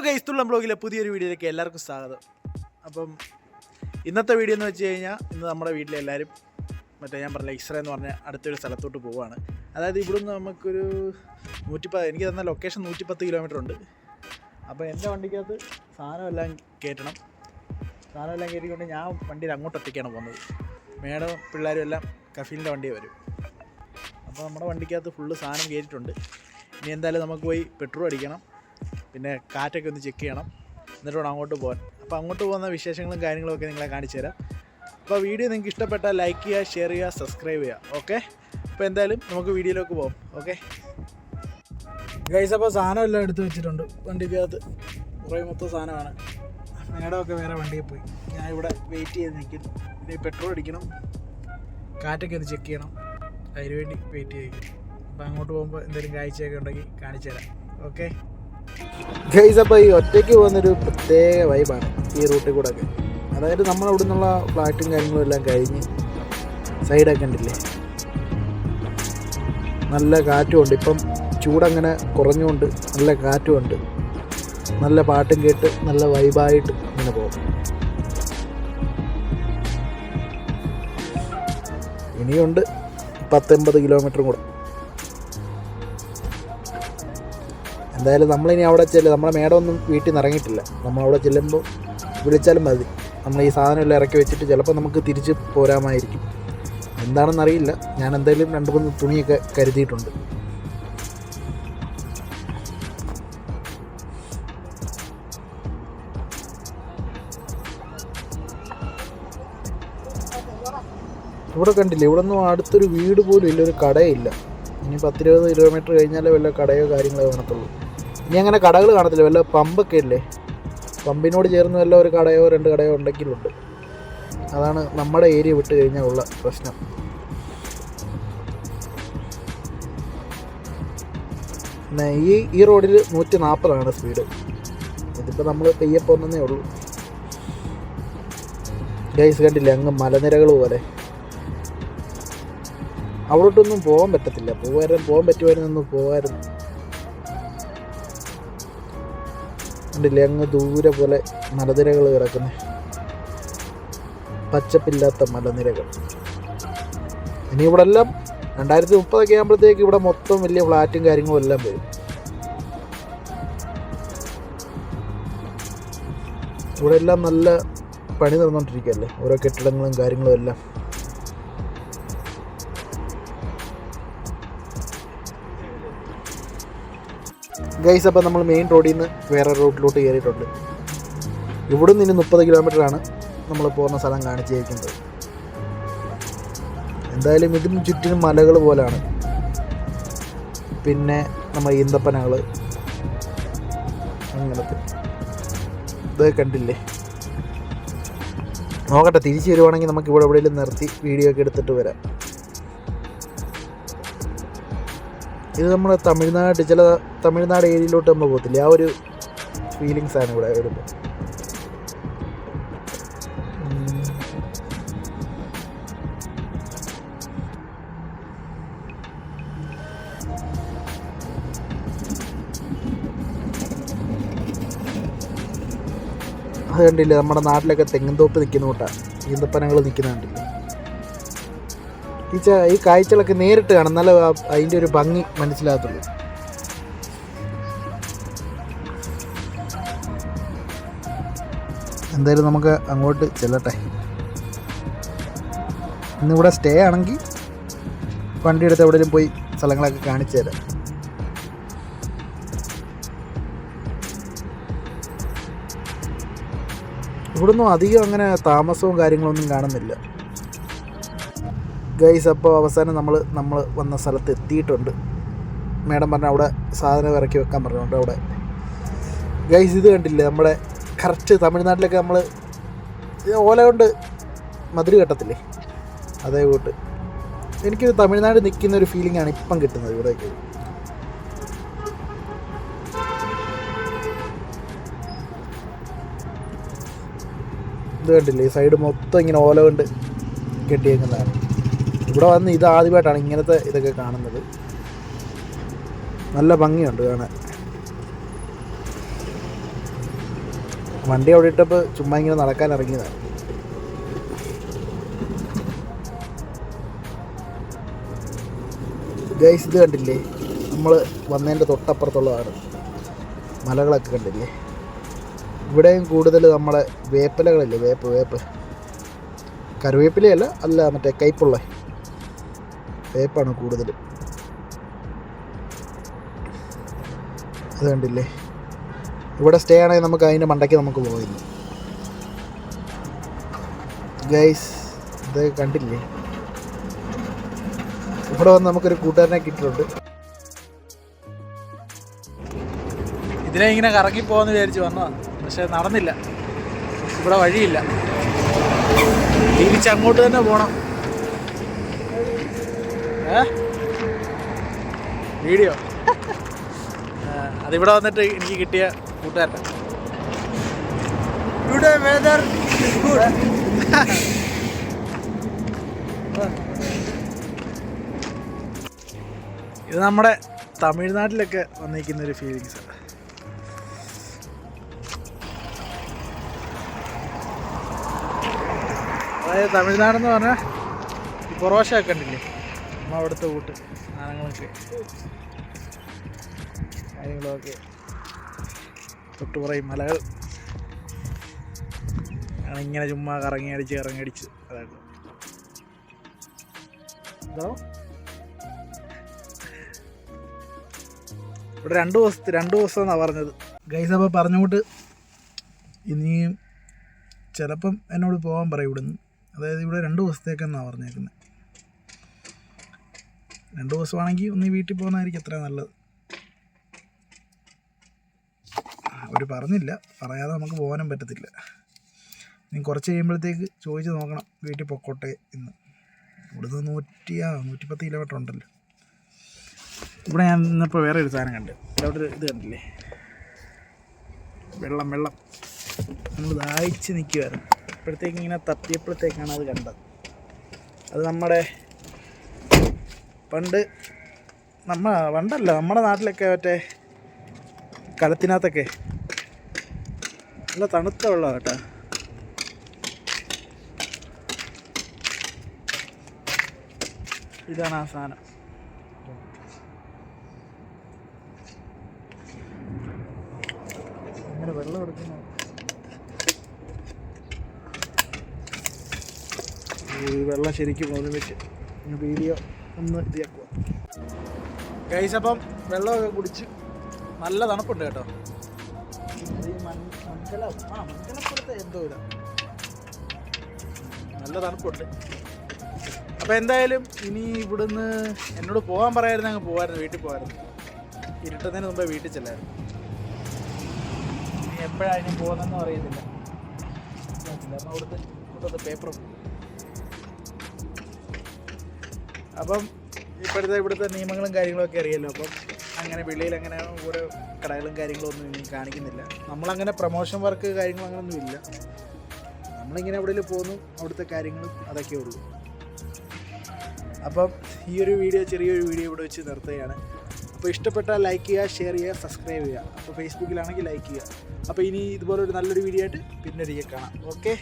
Hello ഗൈസ്തുള്ള ബ്ലോഗിലെ പുതിയൊരു വീഡിയോയിലേക്ക് എല്ലാവർക്കും സ്വാഗതം. അപ്പം ഇന്നത്തെ വീഡിയോ എന്ന് വെച്ച് കഴിഞ്ഞാൽ ഇന്ന് നമ്മുടെ വീട്ടിലെ എല്ലാവരും മറ്റേ ഞാൻ പറഞ്ഞ എക്സ്റേ എന്ന് പറഞ്ഞ അടുത്തൊരു സ്ഥലത്തോട്ട് പോവുകയാണ്. അതായത് ഇവിടുന്ന് നമുക്കൊരു നൂറ്റിപ്പത്ത് എനിക്ക് തന്ന ലൊക്കേഷൻ നൂറ്റിപ്പത്ത് കിലോമീറ്റർ ഉണ്ട്. അപ്പോൾ എന്റെ വണ്ടിക്കകത്ത് സാധനമെല്ലാം കയറ്റണം. സാധനമെല്ലാം കയറ്റിക്കൊണ്ട് ഞാൻ വണ്ടിയിൽ അങ്ങോട്ട് ഒറ്റയ്ക്കാണ് പോകുന്നത്. മേഡം പിള്ളേരും എല്ലാം കഫീലിന്റെ വണ്ടിയെ വരും. അപ്പോൾ നമ്മുടെ വണ്ടിക്കകത്ത് ഫുള്ള് സാധനം കയറ്റിയിട്ടുണ്ട്. ഇനി എന്തായാലും നമുക്ക് പോയി പെട്രോൾ അടിക്കണം. പിന്നെ കാറ്റൊക്കെ ഒന്ന് ചെക്ക് ചെയ്യണം. എന്നിട്ട് വേണം അങ്ങോട്ട് പോകാൻ. അപ്പോൾ അങ്ങോട്ട് പോകുന്ന വിശേഷങ്ങളും കാര്യങ്ങളും ഒക്കെ നിങ്ങളെ കാണിച്ചു തരാം. അപ്പോൾ വീഡിയോ നിങ്ങൾക്ക് ഇഷ്ടപ്പെട്ടാൽ ലൈക്ക് ചെയ്യുക ഷെയർ ചെയ്യുക സബ്സ്ക്രൈബ് ചെയ്യുക. ഓക്കെ അപ്പോൾ എന്തായാലും നമുക്ക് വീഡിയോയിലേക്ക് പോകാം. ഓക്കെ ഗൈസ് അപ്പോൾ സാധനം എല്ലാം എടുത്ത് വെച്ചിട്ടുണ്ട്. വണ്ടിക്കകത്ത് കുറേ മൊത്തം സാധനമാണ്. മേഡമൊക്കെ വേറെ വണ്ടിയിൽ പോയി. ഞാൻ ഇവിടെ വെയിറ്റ് ചെയ്ത് നിൽക്കുന്നു. ഇനി പെട്രോൾ അടിക്കണം. കാറ്റൊക്കെ ഒന്ന് ചെക്ക് ചെയ്യണം. അതിന് വേണ്ടി വെയിറ്റ് ചെയ്യും അപ്പോൾ അങ്ങോട്ട് പോകുമ്പോൾ എന്തെങ്കിലും കാഴ്ചയൊക്കെ ഉണ്ടെങ്കിൽ കാണിച്ചു തരാം. ഓക്കെ ഗൈസ് അപ്പോൾ ഈ ഒറ്റയ്ക്ക് പോകുന്നൊരു പ്രത്യേക വൈബാണ് ഈ റൂട്ടിൽ കൂടെ ഒക്കെ. അതായത് നമ്മൾ അവിടെ നിന്നുള്ള ഫ്ലാറ്റും കാര്യങ്ങളും എല്ലാം കഴിഞ്ഞ് സൈഡൊക്കെ ഉണ്ടില്ലേ നല്ല കാറ്റുമുണ്ട് ഇപ്പം ചൂടങ്ങനെ കുറഞ്ഞുകൊണ്ട് നല്ല കാറ്റുമുണ്ട് നല്ല പാട്ടും കേട്ട് നല്ല വൈബായിട്ട് ഇങ്ങനെ പോകും. ഇനിയുണ്ട് പത്തൊമ്പത് കിലോമീറ്ററും കൂടെ. എന്തായാലും നമ്മളിനി അവിടെ ചെല്ലും നമ്മളെ മേടമൊന്നും വീട്ടിൽ നിന്ന് ഇറങ്ങിയിട്ടില്ല. നമ്മളവിടെ ചെല്ലുമ്പോൾ വിളിച്ചാലും മതി. നമ്മൾ ഈ സാധനമെല്ലാം ഇറക്കി വെച്ചിട്ട് ചിലപ്പോൾ നമുക്ക് തിരിച്ച് പോരാമായിരിക്കും. എന്താണെന്നറിയില്ല ഞാൻ എന്തായാലും രണ്ട് മൂന്ന് തുണിയൊക്കെ കരുതിയിട്ടുണ്ട്. ഇവിടെ കണ്ടില്ല? ഇവിടെ ഒന്നും അടുത്തൊരു വീട് പോലും ഇല്ല. ഒരു കടയില്ല. ഇനി പത്തിരുപത് കിലോമീറ്റർ കഴിഞ്ഞാലേ വല്ല കടയോ കാര്യങ്ങളോ കാണത്തുള്ളൂ. ഇനി അങ്ങനെ കടകൾ കാണത്തില്ല. വല്ല പമ്പൊക്കെ ഇല്ലേ? പമ്പിനോട് ചേർന്ന് വല്ല ഒരു കടയോ രണ്ട് കടയോ ഉണ്ടെങ്കിലുണ്ട് അതാണ് നമ്മുടെ ഏരിയ വിട്ട് കഴിഞ്ഞാൽ ഉള്ള പ്രശ്നം. പിന്നെ ഈ ഈ റോഡിൽ നൂറ്റി നാൽപ്പതാണ് സ്പീഡ് ഇതിപ്പോൾ നമ്മൾ പെയ്യെ ഉള്ളൂ. ഗൈസ് കണ്ടില്ലേ? അങ്ങ് മലനിരകൾ പോലെ. അവിടോട്ടൊന്നും പോകാൻ പറ്റത്തില്ല. പോകാൻ പോകാൻ പറ്റുമായിരുന്നൊന്നും പോകായിരുന്നു കണ്ടില്ലേ അങ്ങ് ദൂരെ പോലെ മലനിരകൾ കിടക്കുന്നത് പച്ചപ്പില്ലാത്ത മലനിരകൾ. ഇനി ഇവിടെ എല്ലാം രണ്ടായിരത്തി മുപ്പതൊക്കെ ആകുമ്പോഴത്തേക്ക് ഇവിടെ മൊത്തം വലിയ ഫ്ലാറ്റും കാര്യങ്ങളും എല്ലാം വരും. ഇവിടെ എല്ലാം നല്ല പണി നടന്നുകൊണ്ടിരിക്കുകയല്ലേ ഓരോ കെട്ടിടങ്ങളും കാര്യങ്ങളും എല്ലാം. ഗൈസ് അപ്പോൾ നമ്മൾ മെയിൻ റോഡിൽ നിന്ന് വേറെ റോഡിലോട്ട് കയറിയിട്ടുണ്ട് ഇവിടെ നിന്ന് മുപ്പത് കിലോമീറ്ററാണ് നമ്മൾ പോകുന്ന സ്ഥലം കാണിച്ചിരിക്കുന്നത്. എന്തായാലും ഇതിന് ചുറ്റിനും മലകൾ പോലാണ്. പിന്നെ നമ്മൾ ഈന്തപ്പനകൾ അങ്ങനത്തെ. ഇത് കണ്ടില്ലേ? നോക്കട്ടെ തിരിച്ചു വരുവാണെങ്കിൽ നമുക്ക് ഇവിടെ എവിടെയെങ്കിലും നിർത്തി വീഡിയോ ഒക്കെ എടുത്തിട്ട് വരാം. ഇത് നമ്മുടെ തമിഴ്നാട് ചില തമിഴ്നാട് ഏരിയയിലോട്ട് നമ്മൾ പോകത്തില്ലേ? ആ ഒരു ഫീലിങ്സ് ആണ് ഇവിടെ വരുമ്പോൾ അത് കണ്ടില്ലേ? നമ്മുടെ നാട്ടിലൊക്കെ തെങ്ങിൻ തോപ്പ് നിൽക്കുന്ന കൂട്ടാണ് ഈന്തപ്പനകൾ നിൽക്കുന്ന കണ്ടില്ലേ? ഈ ഈ കാഴ്ചകളൊക്കെ നേരിട്ട് കാണും. നല്ല അതിന്റെ ഒരു ഭംഗി മനസ്സിലാകത്തുള്ളൂ. എന്തായാലും നമുക്ക് അങ്ങോട്ട് ചെല്ലട്ടെ. ഇന്നിവിടെ സ്റ്റേ ആണെങ്കിൽ വണ്ടി എടുത്ത് എവിടെയെങ്കിലും പോയി സ്ഥലങ്ങളൊക്കെ കാണിച്ചു തരാം. ഇവിടൊന്നും അധികം അങ്ങനെ താമസവും കാര്യങ്ങളൊന്നും കാണുന്നില്ല. ഗൈസ് അപ്പോൾ അവസാനം നമ്മൾ നമ്മൾ വന്ന സ്ഥലത്ത് എത്തിയിട്ടുണ്ട്. മേഡം പറഞ്ഞ അവിടെ സാധനം ഇറക്കി വെക്കാൻ പറഞ്ഞുകൊണ്ട് അവിടെ. ഗൈസ് ഇത് കണ്ടില്ലേ? നമ്മുടെ കറക്റ്റ് തമിഴ്നാട്ടിലൊക്കെ നമ്മൾ ഓല കൊണ്ട് മധുര കെട്ടത്തില്ലേ? അതേ കൂട്ട് എനിക്കൊരു തമിഴ്നാട് നിൽക്കുന്ന ഒരു ഫീലിംഗ് ആണ് ഇപ്പം കിട്ടുന്നത് ഇവിടേക്ക്. ഇത് കണ്ടില്ലേ? സൈഡ് മൊത്തം ഇങ്ങനെ ഓല കൊണ്ട് കെട്ടിയേക്കുന്നതാണ്. ഇവിടെ വന്ന് ഇത് ആദ്യമായിട്ടാണ് ഇങ്ങനത്തെ ഇതൊക്കെ കാണുന്നത്. നല്ല ഭംഗിയുണ്ട് കാണാൻ. വണ്ടി അവിടെ ഇട്ടപ്പോൾ ചുമ്മാ ഇങ്ങനെ നടക്കാൻ ഇറങ്ങിയതാണ് ഗൈസ് ഇത് കണ്ടില്ലേ? നമ്മൾ വന്നതിന്റെ തൊട്ടപ്പുറത്തുള്ളതാണ്. മലകളൊക്കെ കണ്ടില്ലേ? ഇവിടെയും കൂടുതൽ നമ്മളെ വേപ്പിലകളില്ലേ? വേപ്പ് വേപ്പ്. കറിവേപ്പിലയല്ല അല്ല മറ്റേ കയ്പുള്ള. വേപ്പാണ് കൂടുതൽ. അത് കണ്ടില്ലേ ഇവിടെ സ്റ്റേ ആണെങ്കിൽ നമുക്ക് അതിന്റെ മണ്ടയ്ക്ക് നമുക്ക് പോയിരുന്നു ഗൈസ് ഇത് കണ്ടില്ലേ? ഇവിടെ വന്ന് നമുക്കൊരു കൂട്ടുകാരനെ കിട്ടിയിട്ടുണ്ട്. ഇതിനെ ഇങ്ങനെ കറങ്ങി പോകാന്ന് വിചാരിച്ച് വന്നതാണ് പക്ഷെ നടന്നില്ല. ഇവിടെ വഴിയില്ല. തിരിച്ചങ്ങോട്ട് തന്നെ ഏ വീഡിയോ? അതിവിടെ വന്നിട്ട് എനിക്ക് കിട്ടിയ കൂട്ടുകാരൻ. ടുഡേ ഗുഡ് ഇത് നമ്മുടെ തമിഴ്നാട്ടിലൊക്കെ വന്നിരിക്കുന്ന ഒരു ഫീലിങ്സ് അതായത് തമിഴ്നാടെന്ന് പറഞ്ഞാൽ ഈ പൊറോശ ഒക്കെ ഉണ്ടില്ലേ അവിടുത്തെ കൂട്ട് സാധനങ്ങളൊക്കെ കാര്യങ്ങളൊക്കെ തൊട്ടുപുറയും മലകൾ. ഇങ്ങനെ ചുമ്മാ കറങ്ങി അടിച്ച് കറങ്ങി അടിച്ച് അതായത്. എന്തോ? ഇവിടെ രണ്ട് ദിവസത്തെ രണ്ട് ദിവസം എന്നാണ് പറഞ്ഞത്. ഗൈസ് അപ്പോൾ പറഞ്ഞുകൊണ്ട് ഇനിയും ചിലപ്പം എന്നോട് പോകാൻ പറയും ഇവിടുന്ന്. അതായത് ഇവിടെ രണ്ട് ദിവസത്തേക്കെന്നാണ് പറഞ്ഞേക്കുന്നത് രണ്ട് ദിവസമാണെങ്കിൽ ഒന്ന് വീട്ടിൽ പോകുന്നതായിരിക്കും അത്ര നല്ലത്. അവർ പറഞ്ഞില്ല. പറയാതെ നമുക്ക് പോകാനും പറ്റത്തില്ല. ഇനി കുറച്ച് കഴിയുമ്പോഴത്തേക്ക് ചോദിച്ച് നോക്കണം വീട്ടിൽ പൊക്കോട്ടെ എന്ന്. ഇവിടുന്ന് നൂറ്റി ആ നൂറ്റിപ്പത്ത് കിലോമീറ്റർ ഉണ്ടല്ലോ. ഇവിടെ ഞാൻ ഇന്നിപ്പോൾ വേറെ ഒരു സാധനം കണ്ട്. ഇവിടെ ഒരു ഇത് കണ്ടില്ലേ? വെള്ളം വെള്ളം. നമ്മൾ ദാഹിച്ച് നിൽക്കുമായിരുന്നു ഇപ്പോഴത്തേക്ക് ഇങ്ങനെ തപ്പിയപ്പോഴത്തേക്കാണ് അത് കണ്ടത്. അത് നമ്മുടെ പണ്ട് നമ്മ പണ്ടല്ല നമ്മുടെ നാട്ടിലൊക്കെ മറ്റേ കലത്തിനകത്തൊക്കെ നല്ല തണുത്ത വെള്ളം കേട്ടോ. ഇതാണ് ആ സാധനം അങ്ങനെ വെള്ളം എടുക്കുന്നു. വെള്ളം ശരിക്കും ഒരുമിച്ച് വീഡിയോ ഒന്ന് ഇതാക്കുക ഗൈസ് അപ്പം വെള്ളമൊക്കെ കുടിച്ച് നല്ല തണുപ്പുണ്ട് കേട്ടോ. ഇത് എന്തോ ഇതാ. നല്ല തണുപ്പുണ്ട്. അപ്പോൾ എന്തായാലും ഇനി ഇവിടുന്ന് എന്നോട് പോകാൻ പറയായിരുന്നു അങ്ങ് പോകായിരുന്നു വീട്ടിൽ പോകായിരുന്നു ഇരുട്ടുന്നതിന് മുമ്പേ വീട്ടിൽ ചെല്ലായിരുന്നു. ഇനി എപ്പോഴാണ് ഇനി പോകുന്നതെന്ന് അറിയത്തില്ല. അപ്പം അവിടുത്തെ ഇവിടുത്തെ പേപ്പറും അപ്പം ഇപ്പോഴത്തെ ഇവിടുത്തെ നിയമങ്ങളും കാര്യങ്ങളൊക്കെ അറിയാമല്ലോ അപ്പം അങ്ങനെ വെളിയിൽ അങ്ങനെ ഓരോ കടകളും കാര്യങ്ങളും ഒന്നും ഇനി കാണിക്കുന്നില്ല. നമ്മളങ്ങനെ പ്രൊമോഷൻ വർക്ക് കാര്യങ്ങൾ അങ്ങനെയൊന്നും ഇല്ല. നമ്മളിങ്ങനെ എവിടെയും പോകുന്നു അവിടുത്തെ കാര്യങ്ങളും അതൊക്കെ ഉള്ളൂ. അപ്പം ഈ ഒരു വീഡിയോ ചെറിയൊരു വീഡിയോ ഇവിടെ വെച്ച് നിർത്തുകയാണ്. അപ്പോൾ ഇഷ്ടപ്പെട്ടാൽ ലൈക്ക് ചെയ്യുക ഷെയർ ചെയ്യുക സബ്സ്ക്രൈബ് ചെയ്യുക. അപ്പോൾ ഫേസ്ബുക്കിലാണെങ്കിൽ ലൈക്ക് ചെയ്യുക. അപ്പോൾ ഇനി ഇതുപോലെ ഒരു നല്ലൊരു വീഡിയോ ആയിട്ട് പിന്നെ ഒരിക്കൽ കാണാം. ഓക്കെ